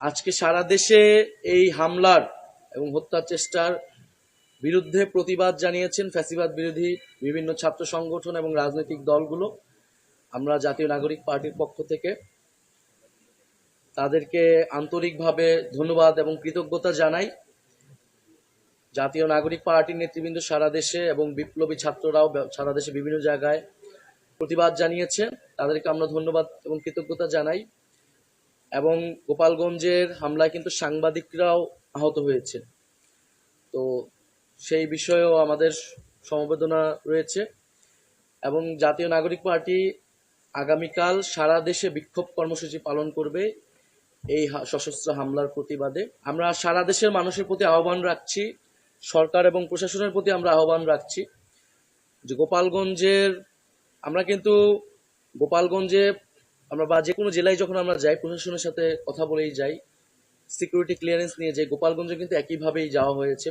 আজকে সারা দেশে এই হামলার এবং হত্যার চেষ্টার বিরুদ্ধে প্রতিবাদ জানিয়েছেন ফ্যাসিবাদ বিরোধী বিভিন্ন ছাত্র সংগঠন এবং রাজনৈতিক দলগুলো। আমরা জাতীয় নাগরিক পার্টির পক্ষ থেকে তাদেরকে আন্তরিকভাবে ধন্যবাদ এবং কৃতজ্ঞতা জানাই। জাতীয় নাগরিক পার্টির নেতৃবৃন্দ সারা দেশে এবং বিপ্লবী ছাত্ররাও সারা দেশে বিভিন্ন জায়গায় প্রতিবাদ জানিয়েছে তাদেরকে আমরা ধন্যবাদ এবং কৃতজ্ঞতা জানাই। এবং গোপালগঞ্জের হামলায় কিন্তু সাংবাদিকরাও আহত হয়েছে তো সেই বিষয়েও আমাদের সমবেদনা রয়েছে এবং জাতীয় নাগরিক পার্টি আগামীকাল সারা দেশে বিক্ষোভ কর্মসূচি পালন করবে এই সশস্ত্র হামলার প্রতিবাদে। আমরা সারা দেশের মানুষের প্রতি আহ্বান রাখছি, সরকার এবং প্রশাসনের প্রতি আমরা আহ্বান রাখছি যে গোপালগঞ্জের, আমরা কিন্তু গোপালগঞ্জে আমরা বা যে কোনো জেলায় যখন আমরা যাই, প্রশাসনের সাথে কথা বলেই যাই সিকিউরিটি ক্লিয়ারেন্স নিয়ে যাই, গোপালগঞ্জে কিন্তু একইভাবেই যাওয়া হয়েছে।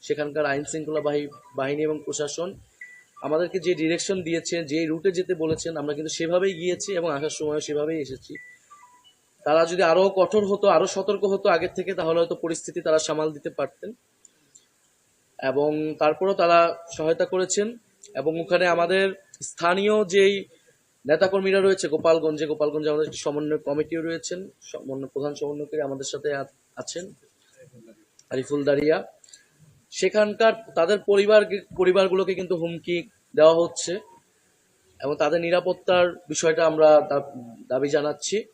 সেখানকার আইন শৃঙ্খলা বাহি- বাহিনী এবং প্রশাসন আমাদেরকে যে ডিরেকশন দিয়েছে, যে রুটে যেতে বলেছেন, আমরা কিন্তু সেভাবেই গিয়েছি এবং আসার সময় সেভাবেই এসেছি। তারা যদি আরও কঠোর হতো, আরও সতর্ক হতো আগের থেকে, তাহলে হয়তো পরিস্থিতি তারা সামাল দিতে পারতেন। এবং তারপরও তারা সহায়তা করেছেন এবং ওখানে আমাদের স্থানীয় যেই নেতাকর্মীরা রয়েছে, গোপালগঞ্জে। গোপালগঞ্জে আমাদের একটি সমন্বয় কমিটিও রয়েছেন। সমন্বয়, প্রধান সমন্বয়কারী আমাদের সাথে আছেন। আরিফুল দারিয়া। সেখানকার তাদের পরিবার পরিবারগুলোকে কিন্তু হুমকি দেওয়া হচ্ছে এবং তাদের নিরাপত্তার বিষয়টা আমরা দাবি জানাচ্ছি।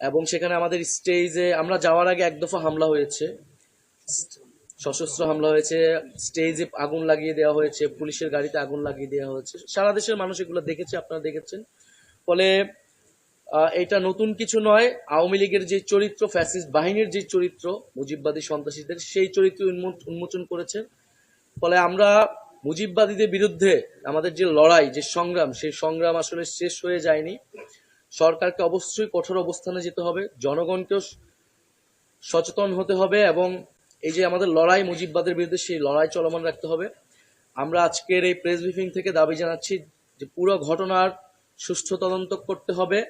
এবং সেখানে আমাদের স্টেজে আমরা যাওয়ার আগে এক দফা হামলা হয়েছে। সশস্ত্র হামলা হয়েছে স্টেজে আগুন লাগিয়ে দেওয়া হয়েছে, পুলিশের গাড়িতে আগুন লাগিয়ে দেওয়া হয়েছে। সারা দেশের মানুষ এগুলো দেখেছে, আপনারা দেখেছেন। ফলে এটা নতুন কিছু নয়। আওয়ামী লীগের যে চরিত্র ফ্যাসিস্ট বাহিনীর যে চরিত্র, মুজিববাদী সন্ত্রাসীদের, সেই চরিত্র উন্মো- উন্মোচন করেছে ফলে আমরা মুজিববাদীদের বিরুদ্ধে আমাদের যে লড়াই, যে সংগ্রাম, সেই সংগ্রাম আসলে শেষ হয়ে যায়নি। সরকারকে অবশ্যই কঠোর অবস্থানে যেতে হবে, জনগণকেও সচেতন হতে হবে এবং এই যে আমাদের লড়াই মুজিববাদের বিরুদ্ধে সেই লড়াই চলমান রাখতে হবে। আমরা আজকের এই প্রেস ব্রিফিং থেকে দাবি জানাচ্ছি যে পুরো ঘটনার সুষ্ঠু তদন্ত করতে হবে।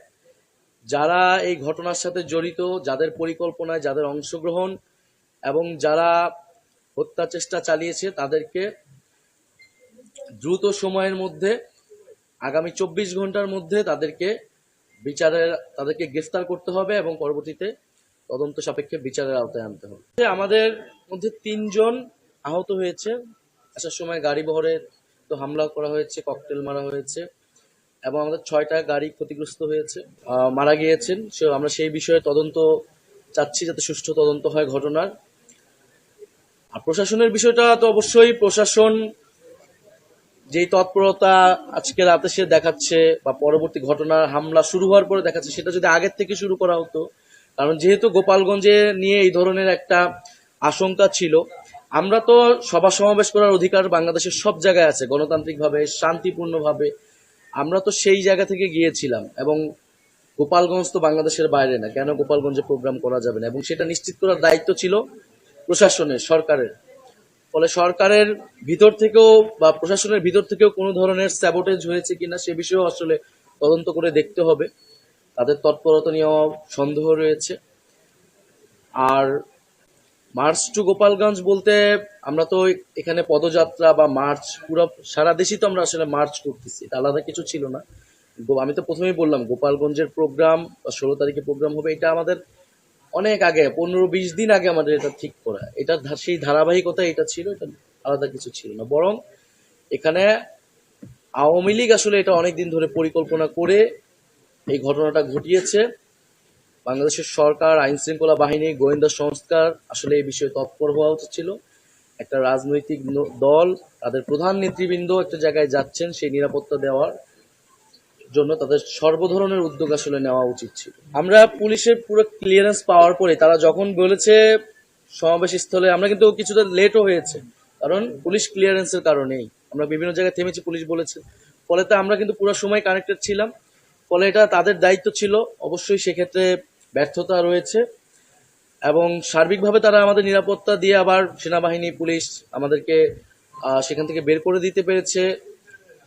যারা এই ঘটনার সাথে জড়িত, যাদের পরিকল্পনায় যাদের অংশগ্রহণ এবং যারা হত্যা চেষ্টা চালিয়েছে, তাদেরকে দ্রুত সময়ের মধ্যে, আগামী চব্বিশ ঘণ্টার মধ্যে তাদেরকে বিচারের, তাদেরকে গ্রেফতার করতে হবে এবং পরবর্তীতে তদন্ত সাপেক্ষে বিচারের আওতায় আনতে হবে। আমাদের মধ্যে তিনজন আহত হয়েছে। আসার সময় গাড়ি বহরে তো হামলা করা হয়েছে ককটেল মারা হয়েছে এবং আমাদের ছয়টা গাড়ি ক্ষতিগ্রস্ত হয়েছে। মারা গিয়েছেন। সে, আমরা সেই বিষয়ে তদন্ত চাচ্ছি যাতে সুষ্ঠু তদন্ত হয় ঘটনার। আর প্রশাসনের বিষয়টা তো অবশ্যই প্রশাসন যেই তৎপরতা আজকে রাতে সে দেখাচ্ছে বা পরবর্তী ঘটনার হামলা শুরু হওয়ার পরে দেখাচ্ছে, সেটা যদি আগের থেকে শুরু করা হতো কারণ যেহেতু গোপালগঞ্জে নিয়ে এই ধরনের একটা আশঙ্কা ছিল, আমরা তো সভা সমাবেশ করার অধিকার বাংলাদেশের সব জায়গায় আছে, গণতান্ত্রিকভাবে, শান্তিপূর্ণভাবে। আমরা তো সেই জায়গা থেকে গিয়েছিলাম এবং গোপালগঞ্জ তো বাংলাদেশের বাইরে না, কেন গোপালগঞ্জে প্রোগ্রাম করা যাবে না? এবং সেটা নিশ্চিত করার দায়িত্ব ছিল প্রশাসনের, সরকারের। ফলে সরকারের ভিতর থেকেও বা প্রশাসনের ভিতর থেকেও কোনো ধরনের স্যাবোটেজ হয়েছে কিনা সে বিষয়েও আসলে তদন্ত করে দেখতে হবে। তাদের তৎপরতা নিয়েও সন্দেহ রয়েছে। আর মার্চ টু গোপালগঞ্জ বলতে আমরা তো এখানে পদযাত্রা বা মার্চ পুরো সারা দেশই তো আমরা আসলে মার্চ করতেছি আলাদা কিছু ছিল না। আমি তো প্রথমেই বললাম, গোপালগঞ্জের প্রোগ্রাম বা ষোলো তারিখে প্রোগ্রাম হবে, এটা আমাদের অনেক আগে, পনেরো বিশ দিন আগে আমাদের এটা ঠিক করা। এটা সেই ধারাবাহিকতা এটা ছিল, এটা আলাদা কিছু ছিল না। বরং এখানে আওয়ামী লীগ আসলে এটা অনেক দিন ধরে পরিকল্পনা করে এই ঘটনাটা ঘটিয়েছে। বাংলাদেশের সরকার আইন শৃঙ্খলা বাহিনী, গোয়েন্দা সংস্কার, আসলে এই বিষয়ে তৎপর হওয়া উচিত ছিল। একটা রাজনৈতিক দল, তাদের প্রধান নেতৃবৃন্দ একটা জায়গায় যাচ্ছেন, সেই নিরাপত্তা দেওয়ার জন্য তাদের সর্বধরনের উদ্যোগ আসলে নেওয়া উচিত ছিল। আমরা পুলিশের পুরো ক্লিয়ারেন্স পাওয়ার পরে, তারা যখন বলেছে সমাবেশ স্থলে, আমরা কিন্তু কিছুটা লেটও হয়েছে, কারণ পুলিশ ক্লিয়ারেন্সের কারণেই। আমরা বিভিন্ন জায়গায় থেমেছি, পুলিশ বলেছে। ফলে তো আমরা কিন্তু পুরো সময় কানেক্টেড ছিলাম। ফলে এটা তাদের দায়িত্ব ছিল। অবশ্যই সেক্ষেত্রে ব্যর্থতা রয়েছে এবং সার্বিকভাবে তারা আমাদের নিরাপত্তা দিয়ে আবার সেনাবাহিনী, পুলিশ আমাদেরকে সেখান থেকে বের করে দিতে পেরেছে।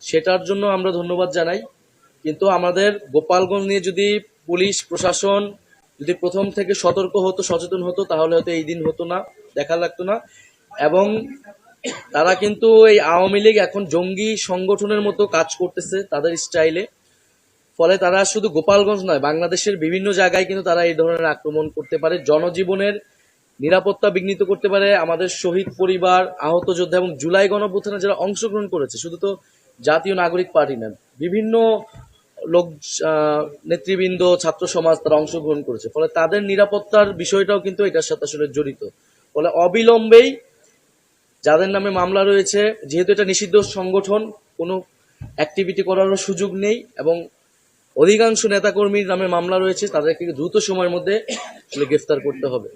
সেটার জন্য আমরা ধন্যবাদ জানাই। কিন্তু আমাদের গোপালগঞ্জ নিয়ে যদি পুলিশ, প্রশাসন যদি প্রথম থেকে সতর্ক হতো, সচেতন হতো, তাহলে হয়তো এই দিন হতো না, দেখা লাগতো না। এবং তারা কিন্তু এই আওয়ামী লীগ এখন জঙ্গি সংগঠনের মতো কাজ করতেছে তাদের স্টাইলে। ফলে তারা শুধু গোপালগঞ্জ নয়, বাংলাদেশের বিভিন্ন জায়গায় কিন্তু তারা এই ধরনের আক্রমণ করতে পারে, জনজীবনের নিরাপত্তা বিঘ্নিত করতে পারে। আমাদের শহীদ পরিবার, আহত যোদ্ধা এবং জুলাই গণঅভ্যুত্থানে যারা অংশগ্রহণ করেছে, শুধু তো জাতীয় নাগরিক পার্টি না, বিভিন্ন লোক নেতৃবৃন্দ, ছাত্র সমাজ তারা অংশগ্রহণ করেছে। ফলে তাদের নিরাপত্তার বিষয়টাও কিন্তু এটার সাথে আসলে জড়িত। ফলে অবিলম্বেই যাদের নামে মামলা রয়েছে, যেহেতু এটা নিষিদ্ধ সংগঠন, কোনো অ্যাক্টিভিটি করারও সুযোগ নেই এবং অধিকাংশ নেতাকর্মীর নামে মামলা রয়েছে তাদেরকে দ্রুত সময়ের মধ্যে গ্রেফতার করতে হবে।